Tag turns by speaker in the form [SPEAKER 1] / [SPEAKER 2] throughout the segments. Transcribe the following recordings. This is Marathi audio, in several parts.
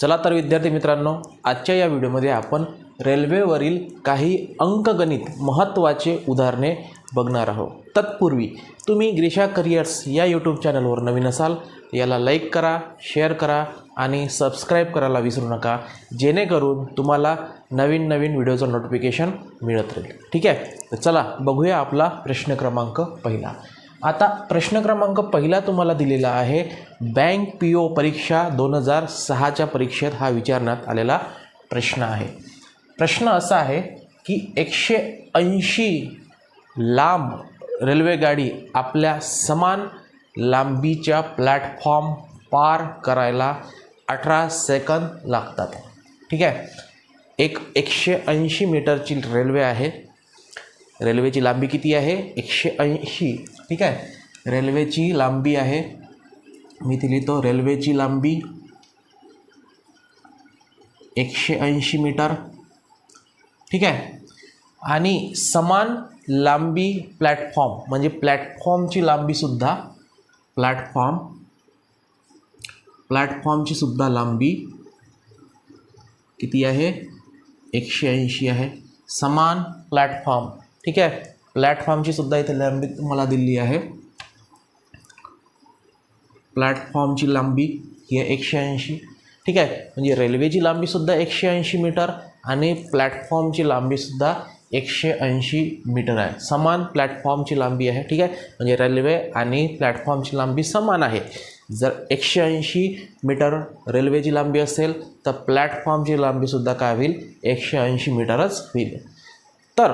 [SPEAKER 1] चला तर विद्यार्थी मित्रांनो आजच्या या व्हिडिओमध्ये आपण रेल्वेवरील काही अंकगणित महत्त्वाचे उदाहरणे बघणार आहोत. तत्पूर्वी तुम्ही ग्रीषा करिअर्स या यूट्यूब चॅनलवर नवीन असाल याला लाईक करा शेअर करा आणि सबस्क्राईब करायला विसरू नका जेणेकरून तुम्हाला नवीन नवीन व्हिडिओचं नोटिफिकेशन मिळत राहील. ठीक आहे? तर चला बघूया आपला प्रश्न क्रमांक पहिला. आता प्रश्न क्रमांक पहिला तुम्हाला दिलेला आहे बँक पी ओ परीक्षा दोन हजार सहाच्या परीक्षेत हा विचारण्यात आलेला प्रश्न आहे. प्रश्न असा आहे की एकशे ऐंशी लांब रेल्वेगाडी आपल्या समान लांबीच्या प्लॅटफॉर्म पार करायला अठरा सेकंद लागतात. ठीक आहे? एक एकशे ऐंशी मीटरची रेल्वे आहे. रेल्वेची लांबी किती आहे? एकशे ऐंशी. ठीक आहे. रेल्वेची लांबी आहे. मी इथे लिहितो रेल्वेची लांबी एकशे ऐंशी मीटर. ठीक आहे. आणि समान लांबी प्लॅटफॉर्म म्हणजे प्लॅटफॉर्मची लांबीसुद्धा प्लॅटफॉर्म प्लॅटफॉर्मची सुद्धा लांबी किती आहे? एकशे ऐंशी आहे. समान प्लॅटफॉर्म ठीक आहे. प्लॅटफॉर्मची सुद्धा इथे लांबी तुम्हाला दिली आहे. प्लॅटफॉर्मची लांबी ही आहे एकशे ऐंशी. ठीक आहे? म्हणजे रेल्वेची लांबीसुद्धा एकशे ऐंशी मीटर आणि प्लॅटफॉर्मची लांबीसुद्धा एकशे ऐंशी मीटर आहे. समान प्लॅटफॉर्मची लांबी आहे. ठीक आहे? म्हणजे रेल्वे आणि प्लॅटफॉर्मची लांबी समान आहे. जर एकशे ऐंशी मीटर रेल्वेची लांबी असेल तर प्लॅटफॉर्मची लांबीसुद्धा काय होईल? एकशे ऐंशी मीटरच होईल. तर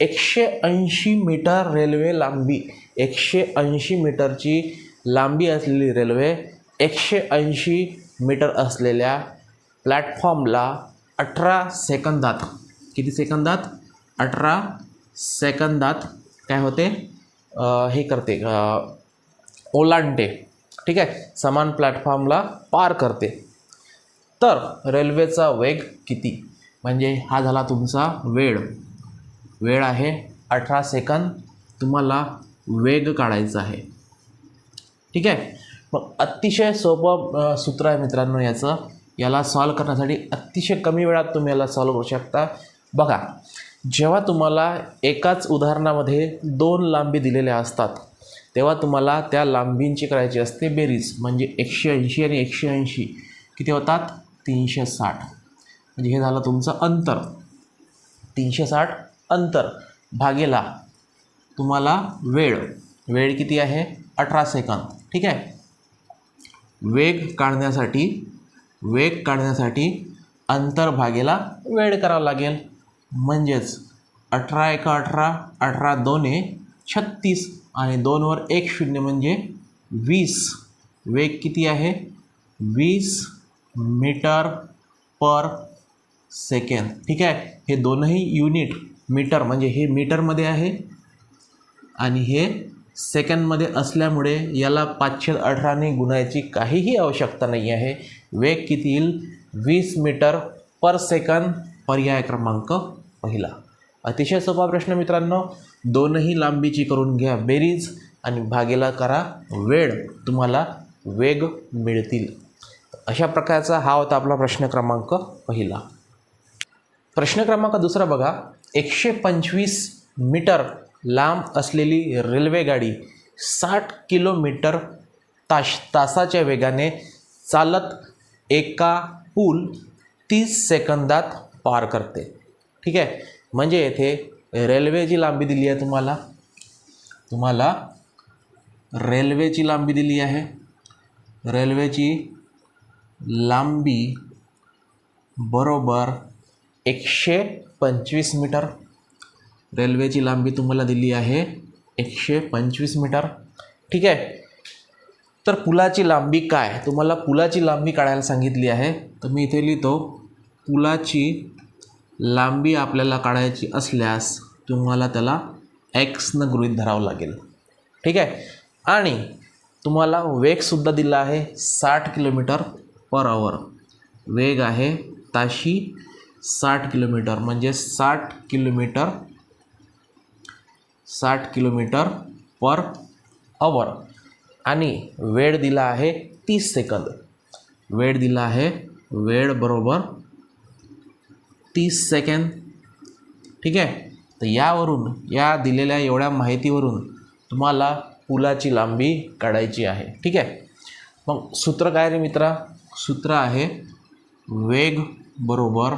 [SPEAKER 1] एकशे ऐंशी मीटर रेल्वे लांबी एकशे ऐंशी मीटरची लांबी असलेली रेल्वे एकशे ऐंशी मीटर असलेल्या प्लॅटफॉर्मला अठरा सेकंदात किती सेकंदात? अठरा सेकंदात काय होते? हे करते ओलांडे ओलांडते ठीक आहे? समान प्लॅटफॉर्मला पार करते. तर रेल्वेचा वेग किती? म्हणजे हा झाला तुमचा वेळ. वेळ आहे. अठरा सेकंद तुम्हाला वेग काढायचा आहे. ठीक आहे? मग अतिशय सोपं सूत्र आहे मित्रांनो याचं. याला सॉल्व करण्यासाठी अतिशय कमी वेळात तुम्ही याला सॉल्व करू शकता. बघा जेव्हा तुम्हाला एकाच उदाहरणामध्ये दोन लांबी दिलेल्या असतात तेव्हा तुम्हाला त्या लांबींची करायची असते बेरीज. म्हणजे एकशे ऐंशी आणि एकशे ऐंशी. किती होतात? तीनशे साठ. म्हणजे हे झालं तुमचं अंतर. तीनशे साठ अंतर भागेला तुम्हाला वेळ. वेळ किती आहे? अठरा सेकंद. ठीक आहे? वेग काढण्यासाठी वेग काढण्यासाठी अंतर भागेला वेळ करावा लागेल. म्हणजेच अठरा एका अठरा अठरा दोने छत्तीस आणि दोनवर एक शून्य म्हणजे वीस. वेग किती आहे? वीस मीटर पर सेकंद. ठीक आहे? हे दोनही युनिट मीटर म्हणजे हे मीटरमध्ये आहे आणि हे सेकंडमध्ये असल्यामुळे याला पाचशे अठराने गुणायची काहीही आवश्यकता नाही आहे. वेग किती येईल? वीस मीटर पर सेकंद पर्याय क्रमांक पहिला. अतिशय सोपा प्रश्न मित्रांनो दोनही लांबीची करून घ्या बेरीज आणि भागेला करा वेळ. तुम्हाला वेग मिळतील. अशा प्रकारचा हा होता आपला प्रश्न क्रमांक पहिला. प्रश्न क्रमांक दुसरा बघा. एकशे पंचवीस मीटर लांब असलेली रेल्वेगाडी साठ किलोमीटर ताश तासाच्या वेगाने चालत एका पूल तीस सेकंदात पार करते. ठीक आहे? म्हणजे येथे रेल्वेची लांबी दिली आहे तुम्हाला. तुम्हाला रेल्वेची लांबी दिली आहे. रेल्वेची लांबी बरोबर एकशे पंचवीस मीटर. रेल्वेची लांबी तुम्हाला दिली आहे एकशे पंचवीस मीटर. ठीक आहे? तर पुलाची लांबी काय? तुम्हाला पुलाची लांबी काढायला सांगितली आहे. तर मी इथे लिहितो पुलाची लांबी आपल्याला काढायची असल्यास तुम्हाला त्याला एक्सनं गृहीत धरावं लागेल. ठीक आहे? आणि तुम्हाला वेगसुद्धा दिला आहे साठ किलोमीटर पर आवर वेग आहे ताशी साठ किलोमीटर म्हणजे साठ किलोमीटर साठ किलोमीटर पर अवर आणि वेळ दिला आहे तीस सेकंद. वेळ दिला आहे वेळ बरोबर तीस सेकंद. ठीक आहे? तर यावरून या दिलेल्या एवढ्या माहितीवरून तुम्हाला पुलाची लांबी काढायची आहे. ठीक आहे? मग सूत्र काय रे मित्रा? सूत्र आहे वेग बरोबर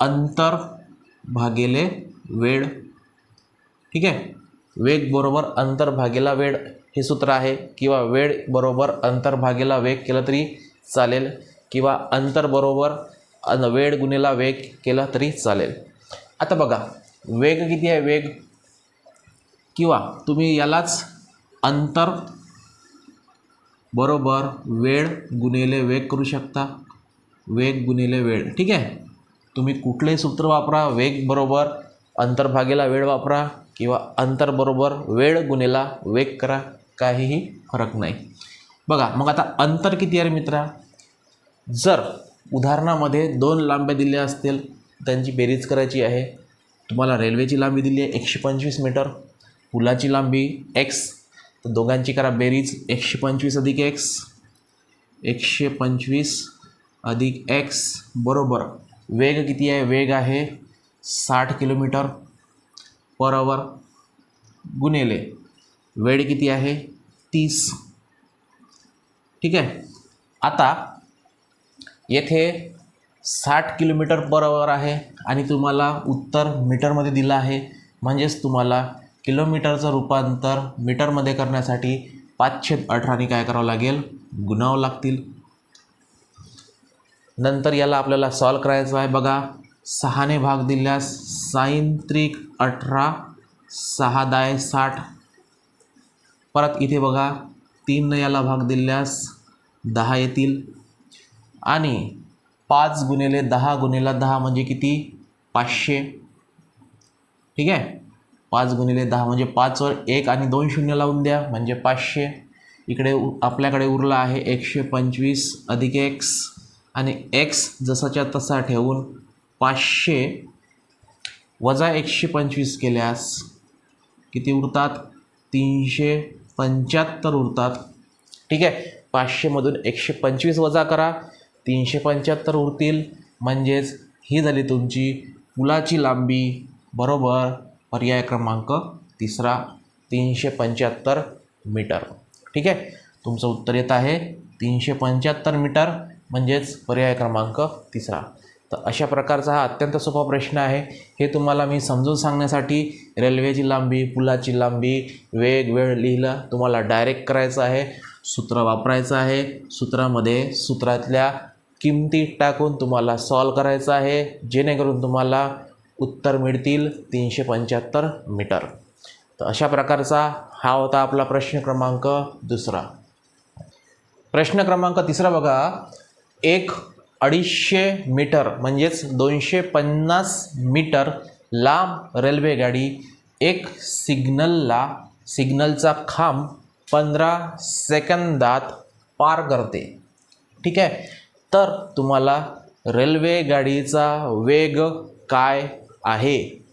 [SPEAKER 1] अंतर भागिले वेळ. ठीक आहे? वेग बरोबर अंतर भागेला वेळ हे सूत्र आहे. किंवा वेळ बरोबर अंतर भागेला वेग केलं तरी चालेल. किंवा अंतर बरोबर अन वेळ गुणेला वेग केला तरी चालेल. आता बघा वेग किती आहे वेग? किंवा तुम्ही यालाच अंतर बरोबर वेळ गुन्हेले वेग करू शकता. वेग गुणिले वेळ. ठीक आहे? तुम्ही कुठलंही सूत्र वापरा वेग बरोबर अंतर्भागेला वेळ वापरा किंवा अंतरबरोबर वेळ गुणेला वेग करा काहीही फरक नाही. बघा मग आता अंतर किती आहे रे मित्रा? जर उदाहरणामध्ये दोन लांब्या दिल्या असतील त्यांची बेरीज करायची आहे. तुम्हाला रेल्वेची लांबी दिली आहे एकशे पंचवीस मीटर पुलाची लांबी एक्स तर दोघांची करा बेरीज एकशे पंचवीस अधिक एक्स एकशे पंचवीस अधिक एक्स बरोबर वेग किती आहे? वेग आहे साठ किलोमीटर पर आवर गुणेले. वेळ किती आहे? तीस. ठीक आहे? आता येथे साठ किलोमीटर पर आवर आहे आणि तुम्हाला उत्तर मीटरमध्ये दिलं आहे. म्हणजेच तुम्हाला किलोमीटरचं रूपांतर मीटरमध्ये करण्यासाठी पाचशे अठराने काय करावं लागेल? गुणावं लागतील. नंतर याला आपल्याला सॉल्व करायचं आहे बघा. सहाने भाग दिल्यास साईन त्रिक अठरा सहा दाय साठ. परत इथे बघा तीननं याला भाग दिल्यास दहा येतील. आणि पाच गुणिले दहा गुणिला दहा म्हणजे किती? पाचशे. ठीक आहे? पाच गुणिले दहा म्हणजे पाचवर एक आणि दोन शून्य लावून द्या म्हणजे पाचशे. इकडे उ आपल्याकडे उरला आहे एकशे पंचवीस अधिक एक्स. आणि एक्स जसाच्या तसा ठेवून पाचशे वजा एकशे पंचवीस केल्यास किती उरतात? तीनशे पंच्याहत्तर उरतात. ठीक आहे? पाचशेमधून एकशे पंचवीस वजा करा. तीनशे पंच्याहत्तर उरतील. म्हणजेच ही झाली तुमची पुलाची लांबी बरोबर पर्याय क्रमांक तिसरा तीनशे पंच्याहत्तर मीटर. ठीक आहे? तुमचं उत्तर येत आहे तीनशे पंच्याहत्तर मीटर. म्हणजेच पर्याय क्रमांक तिसरा. तर अशा प्रकारचा हा अत्यंत सोपा प्रश्न आहे. हे तुम्हाला मी समजून सांगण्यासाठी रेल्वेची लांबी पुलाची लांबी वेग वेळ लिहिलं. तुम्हाला डायरेक्ट करायचं आहे. सूत्र वापरायचं आहे. सूत्रामध्ये सूत्रातल्या किमती टाकून तुम्हाला सॉल्व करायचं आहे. जेणेकरून तुम्हाला उत्तर मिळतील तीनशे पंच्याहत्तर मीटर. तर अशा प्रकारचा हा होता आपला प्रश्न क्रमांक दुसरा. प्रश्न क्रमांक तिसरा बघा. एक अडीचशे मीटर म्हणजेच दोनशे पन्नास मीटर लांब रेल्वेगाडी एक सिग्नलला सिग्नलचा खांब पंधरा सेकंदात पार करते. ठीक आहे? तर तुम्हाला रेल्वे गाडीचा वेग काय आहे?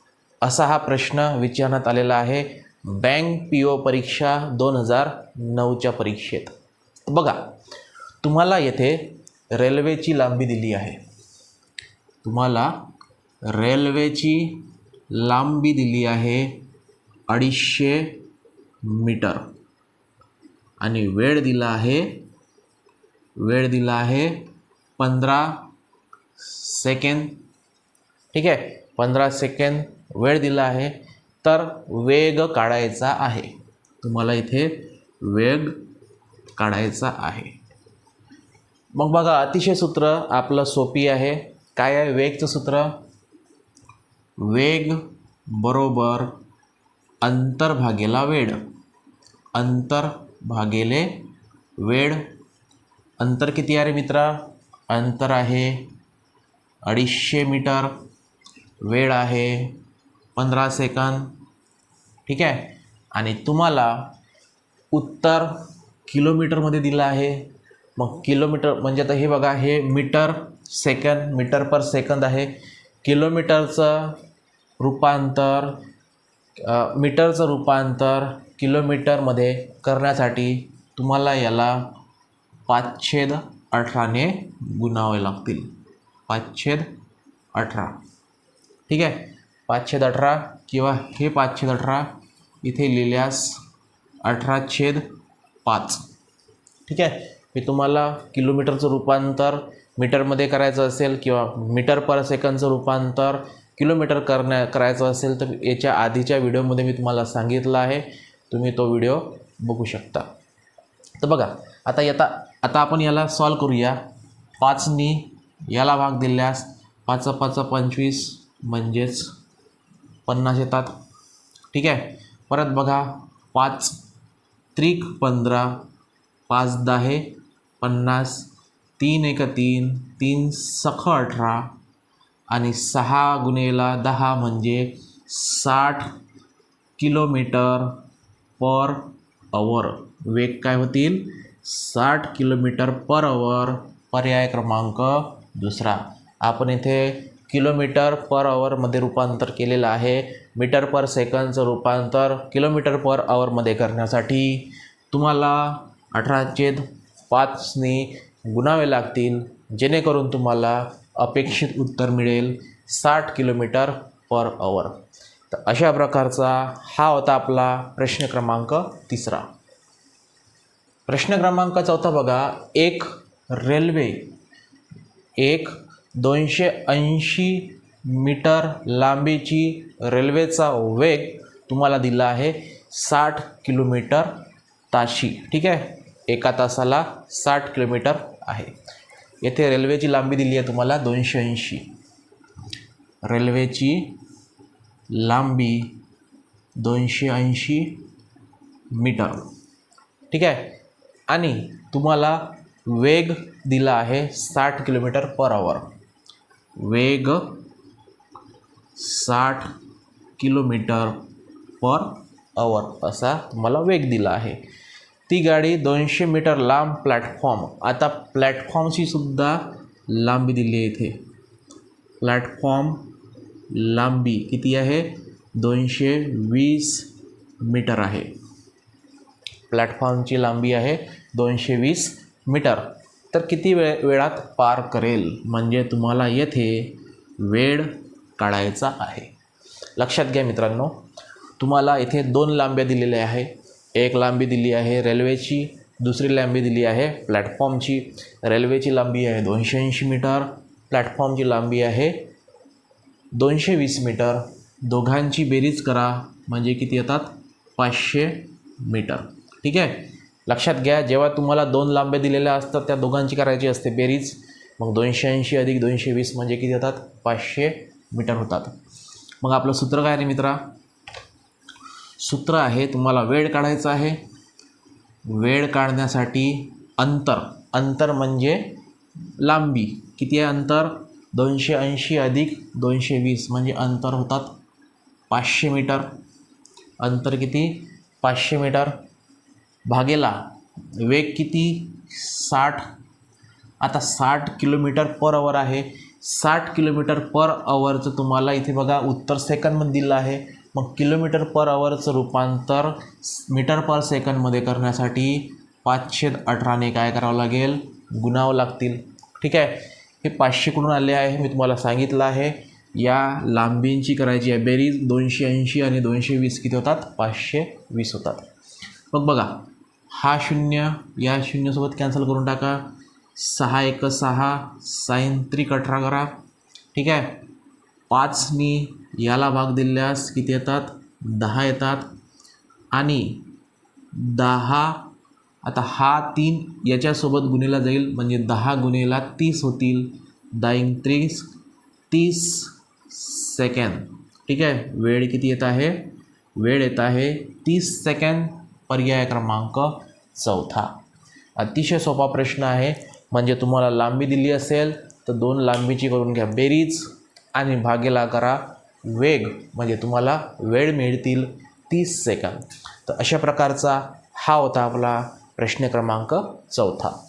[SPEAKER 1] असा हा प्रश्न विचारण्यात आलेला आहे बँक पी ओ परीक्षा दोन हजार नऊच्या परीक्षेत. बघा तुम्हाला येथे रेल्वेची लांबी दिली आहे. तुम्हाला रेल्वेची लांबी दिली आहे अडीचशे मीटर. आणि वेळ दिला आहे वेळ दिला आहे पंधरा सेकंद. ठीक आहे पंधरा सेकंद वेळ दिला आहे तर वेग काढायचा आहे. तुम्हाला इथे वेग काढायचा आहे. मग बघा अतिशय सूत्र आपलं सोपी आहे. काय आहे वेगचं सूत्र? वेग बरोबर अंतर भागेला वेळ अंतर भागेले वेळ अंतर किती आहे रे मित्रा? अंतर आहे अडीचशे मीटर. वेळ आहे पंधरा सेकंद. ठीक आहे? आणि तुम्हाला उत्तर किलोमीटरमध्ये दिलं आहे. मग किलोमीटर म्हणजे आता हे बघा हे meter second meter per second आहे. किलोमीटरचं रूपांतर मीटरचं रूपांतर किलोमीटरमध्ये करण्यासाठी तुम्हाला याला पाचछेद अठराने गुणावे लागतील. पाचछेद अठरा. ठीक आहे? पाचछेद अठरा किंवा हे पाचछेद अठरा इथे लिहिल्यास अठरा छेद पाच. ठीक आहे? मी तुम्हाला किलोमीटरचं रूपांतर मीटरमध्ये करायचं असेल किंवा मीटर पर सेकंदचं रूपांतर किलोमीटर करण्या करायचं असेल तर याच्या आधीच्या व्हिडिओमध्ये मी तुम्हाला सांगितलं आहे. तुम्ही तो व्हिडिओ बघू शकता. तर बघा आता येता आता आपण याला सॉल्व करूया. पाचनी याला भाग दिल्यास पाच पाच पंचवीस म्हणजेच पन्नास येतात. ठीक आहे? परत बघा पाच त्रिक पंधरा पाच दहा पन्नास तीन एक तीन तीन सख अठरा आणि सहा गुणेला दहा म्हणजे साठ किलोमीटर पर अवर वेग काय होतील? साठ किलोमीटर पर अवर पर्याय क्रमांक दुसरा. आपण इथे किलोमीटर पर अवरमध्ये रूपांतर केलेलं आहे. मीटर पर सेकंदचं रूपांतर किलोमीटर पर अवरमध्ये करण्यासाठी तुम्हाला अठरा छेद पाचने गुणावे लागतील जेणेकरून तुम्हाला अपेक्षित उत्तर मिळेल साठ किलोमीटर पर अवर तर अशा प्रकारचा हा होता आपला प्रश्न क्रमांक तिसरा. प्रश्न क्रमांक चौथा बघा. एक रेल्वे एक दोनशे ऐंशी मीटर लांबीची रेल्वेचा वेग तुम्हाला दिला आहे साठ किलोमीटर ताशी. ठीक आहे? एका तासाला साठ किलोमीटर आहे. येथे रेल्वेची लांबी दिली आहे तुम्हाला दोनशे ऐंशी. रेल्वेची लांबी दोनशे ऐंशी मीटर. ठीक आहे? आणि तुम्हाला वेग दिला आहे साठ किलोमीटर पर आवर वेग साठ किलोमीटर पर आवर असा तुम्हाला वेग दिला आहे. ती गाडी दोनशे मीटर लांब प्लॅटफॉर्म आता प्लॅटफॉर्मची सुद्धा लांबी दिली आहे इथे. प्लॅटफॉर्म लांबी किती आहे? दोनशे वीस मीटर आहे. प्लॅटफॉर्मची लांबी आहे दोनशे वीस मीटर. तर किती वेळ वेळात पार करेल? म्हणजे तुम्हाला येथे वेळ काढायचा आहे. लक्षात घ्या मित्रांनो तुम्हाला इथे दोन लांब्या दिलेल्या आहे. एक लांबी दिली आहे रेल्वेची दुसरी लांबी दिली आहे प्लॅटफॉर्मची. रेल्वेची लांबी आहे दोनशे ऐंशी मीटर प्लॅटफॉर्मची लांबी आहे दोनशे वीस मीटर. दोघांची बेरीज करा म्हणजे किती येतात? पाचशे मीटर. ठीक आहे? लक्षात घ्या जेव्हा तुम्हाला दोन लांब्या दिलेल्या असतात त्या दोघांची करायची असते बेरीज. मग दोनशे ऐंशी अधिक दोनशे वीस म्हणजे किती येतात? पाचशे मीटर होतात. मग आपलं सूत्र काय रे मित्रा? सूत्र आहे तुम्हाला वेळ काढायचा आहे. वेळ काढण्यासाठी अंतर. अंतर म्हणजे लांबी. किती आहे अंतर? दोनशे ऐंशी अधिक दोनशे वीस. म्हणजे अंतर होतात पाचशे मीटर. अंतर किती? पाचशे मीटर. भागेला वेग किती? साठ. आता साठ किलोमीटर पर अवर आहे. साठ किलोमीटर पर अवरचं तुम्हाला इथे बघा उत्तर सेकंदमध्ये दिलं आहे. मग किलोमीटर पर आवरचं रूपांतर मीटर पर सेकंदमध्ये करण्यासाठी पाचशे अठराने काय करावं लागेल? गुणावं लागतील. ठीक आहे? हे पाचशे कुठून आले आहे मी तुम्हाला सांगितलं आहे. या लांबींची करायची आहे बेरीज दोनशे ऐंशी आणि दोनशे वीस किती होतात? पाचशे वीस होतात. मग बघा हा शून्य या शून्यसोबत कॅन्सल करून टाका. सहा एक सहा सायंत्रिक अठरा करा. ठीक आहे? पाचनी याला भाग दिल्यास किती येतात? दहा येतात. आणि दहा आता हा तीन याच्यासोबत गुन्हेला जाईल म्हणजे दहा गुन्हेला तीस होतील. दाईंग त्रीस तीस सेकंड ठीक आहे? वेळ किती येत आहे? वेळ येत आहे तीस सेकंड पर्याय क्रमांक चौथा. अतिशय सोपा प्रश्न आहे. म्हणजे तुम्हाला लांबी दिली असेल तर दोन लांबीची करून घ्या. बेरीज. आणि भागेला करा वेग म्हणजे तुम्हाला वेळ मिळतील तीस सेकंद. तर अशा प्रकारचा हा होता आपला प्रश्न क्रमांक चौथा.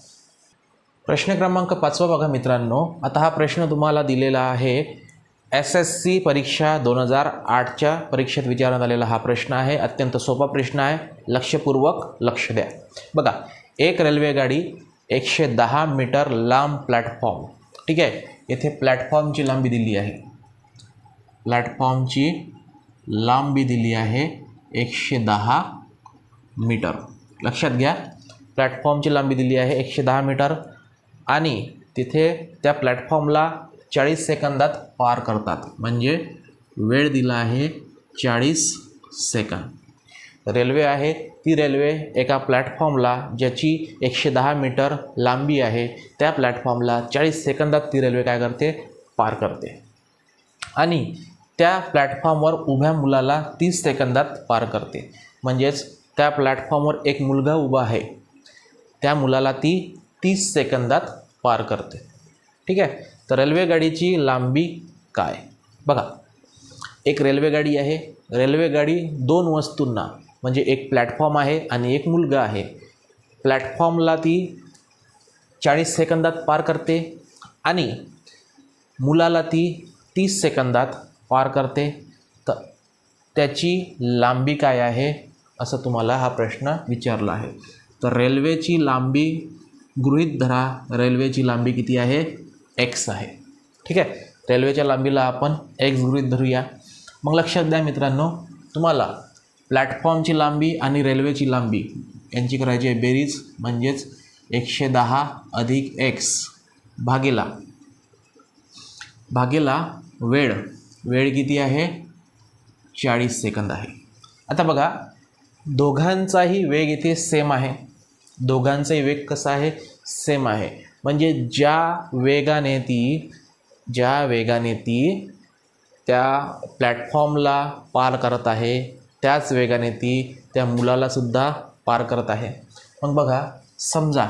[SPEAKER 1] प्रश्न क्रमांक पाचवा बघा मित्रांनो. आता हा प्रश्न तुम्हाला दिलेला आहे. एस एस सी परीक्षा दोन हजार आठच्या परीक्षेत विचारण्यात आलेला हा प्रश्न आहे. अत्यंत सोपा प्रश्न आहे. लक्षपूर्वक लक्ष द्या. बघा एक रेल्वेगाडी एकशे दहा मीटर लांब प्लॅटफॉर्म. ठीक आहे? येथे प्लॅटफॉर्मची लांबी दिली आहे. प्लॅटफॉर्मची लांबी दिली आहे एकशे दहा मीटर. लक्षात घ्या प्लॅटफॉर्मची लांबी दिली आहे एकशे दहा मीटर आणि तिथे त्या प्लॅटफॉर्मला चाळीस सेकंदात पार करतात. म्हणजे वेळ दिला आहे चाळीस सेकंद. रेल्वे आहे ती रेल्वे एका प्लॅटफॉर्मला ज्याची एकशे दहा मीटर लांबी आहे त्या प्लॅटफॉर्मला चाळीस सेकंदात ती रेल्वे काय करते? पार करते. आणि त्या प्लॅटफॉर्मवर उभ्या मुलाला तीस सेकंदात पार करते. म्हणजेच त्या प्लॅटफॉर्मवर एक मुलगा उभा आहे त्या मुलाला ती तीस सेकंदात पार करते. ठीक आहे? तर रेल्वेगाडीची लांबी काय? बघा एक रेल्वेगाडी आहे. रेल्वेगाडी दोन वस्तूंना म्हणजे एक प्लॅटफॉर्म आहे आणि एक मुलगा आहे. प्लॅटफॉर्मला ती चाळीस सेकंदात पार करते आणि मुलाला ती तीस सेकंदात पार करते. तर त्याची लांबी काय आहे? असं तुम्हाला हा प्रश्न विचारला आहे. तर रेल्वेची लांबी गृहित धरा रेल्वेची लांबी किती आहे? एक्स आहे. ठीक आहे? रेल्वेच्या लांबीला आपण एक्स गृहित धरूया. मग लक्षात द्या मित्रांनो तुम्हाला प्लॅटफॉर्मची लांबी आणि रेल्वेची लांबी. यांची करायची आहे बेरीज म्हणजेच एकशे दहा अधिक एक्स भागेला. भागेला वेळ. वेळ किती आहे? चाळीस सेकंद आहे. आता बघा दोघांचाही वेग इथे सेम आहे. दोघांचाही वेग कसा आहे? सेम आहे. म्हणजे ज्या वेगाने ती ज्या वेगाने ती त्या प्लॅटफॉर्मला पार करत आहे त्याच वेगाने ती त्या मुलालासुद्धा पार करत आहे. मग बघा समजा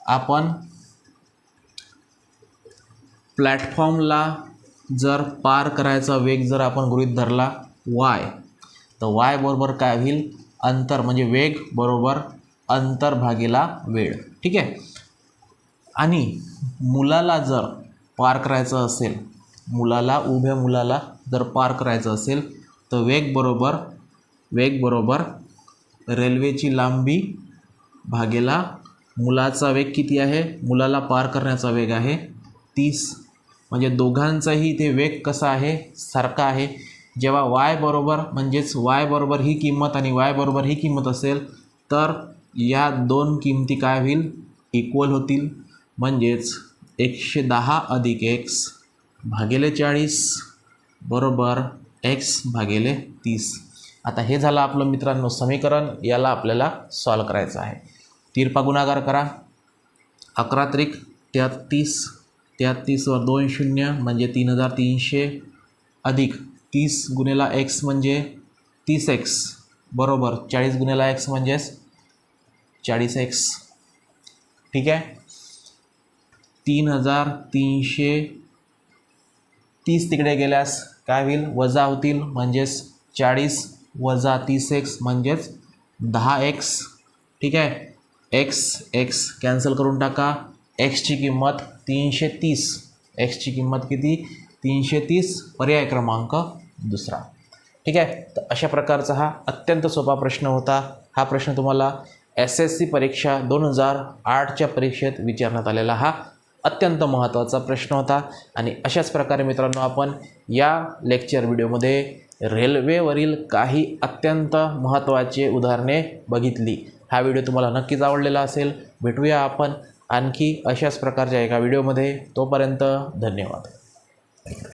[SPEAKER 1] आपण प्लॅटफॉर्मला जर पार करायचा वेग जर आपण गृहीत धरला वाय तर वाय बरोबर काय होईल? अंतर म्हणजे वेग बरोबर अंतर भागीला वेळ. ठीक आहे? आणि मुलाला जर पार करायचं असेल मुलाला उभ्या मुलाला जर पार करायचं असेल तर वेग बरोबर वेग बरोबर रेल्वेची लांबी भागेला मुलाचा वेग किती आहे? मुलाला पार करण्याचा वेग आहे. तीस. म्हणजे दोघांचाही ते वेग कसा आहे? सारखा आहे. जेव्हा वाय बरोबर म्हणजेच वाय बरोबर ही किंमत आणि वाय बरोबर ही किंमत असेल तर या दोन किंमती काय होईल? इक्वल होतील. म्हणजेच एकशे दहा अधिक एक्स भागेले चाळीस बरोबर एक्स भागेले तीस. आता हे झालं आपलं मित्रांनो समीकरण याला आपल्याला सॉल्व करायचं आहे. तिरपा गुणाकार करा. अकरा त्रिक तेहत्तीस तेहत्तीसवर दोन शून्य म्हणजे तीन हजार तीनशे अधिक तीस गुणेला एक्स म्हणजे तीस एक्स बरोबर चाळीस गुणेला एक्स म्हणजेच चाळीस एक्स ठीक आहे? तीन हजार तीनशे तीस तिकडे गेल्यास काय होईल? वजा होतील म्हणजेच चाळीस वजा तीस एक्स म्हणजेच दहा एक्स ठीक आहे? एक्स एक्स कॅन्सल करून टाका. एक्सची किंमत तीनशे तीस. एक्सची किंमत किती? तीनशे तीस. पर्याय क्रमांक दुसरा. ठीक आहे? तर अशा प्रकारचा हा अत्यंत सोपा प्रश्न होता. हा प्रश्न तुम्हाला एस एस सी परीक्षा दोन हजार आठच्या परीक्षेत विचारण्यात आलेला हा अत्यंत महत्त्वाचा प्रश्न होता. आणि अशाच प्रकारे मित्रांनो आपण या लेक्चर व्हिडिओमध्ये रेल्वेवरील काही अत्यंत महत्त्वाचे उदाहरणे बघितली. हा व्हिडिओ तुम्हाला नक्कीच आवडलेला असेल. भेटूया आपण आणखी अशाच प्रकारच्या एका व्हिडिओमध्ये. तोपर्यंत धन्यवाद.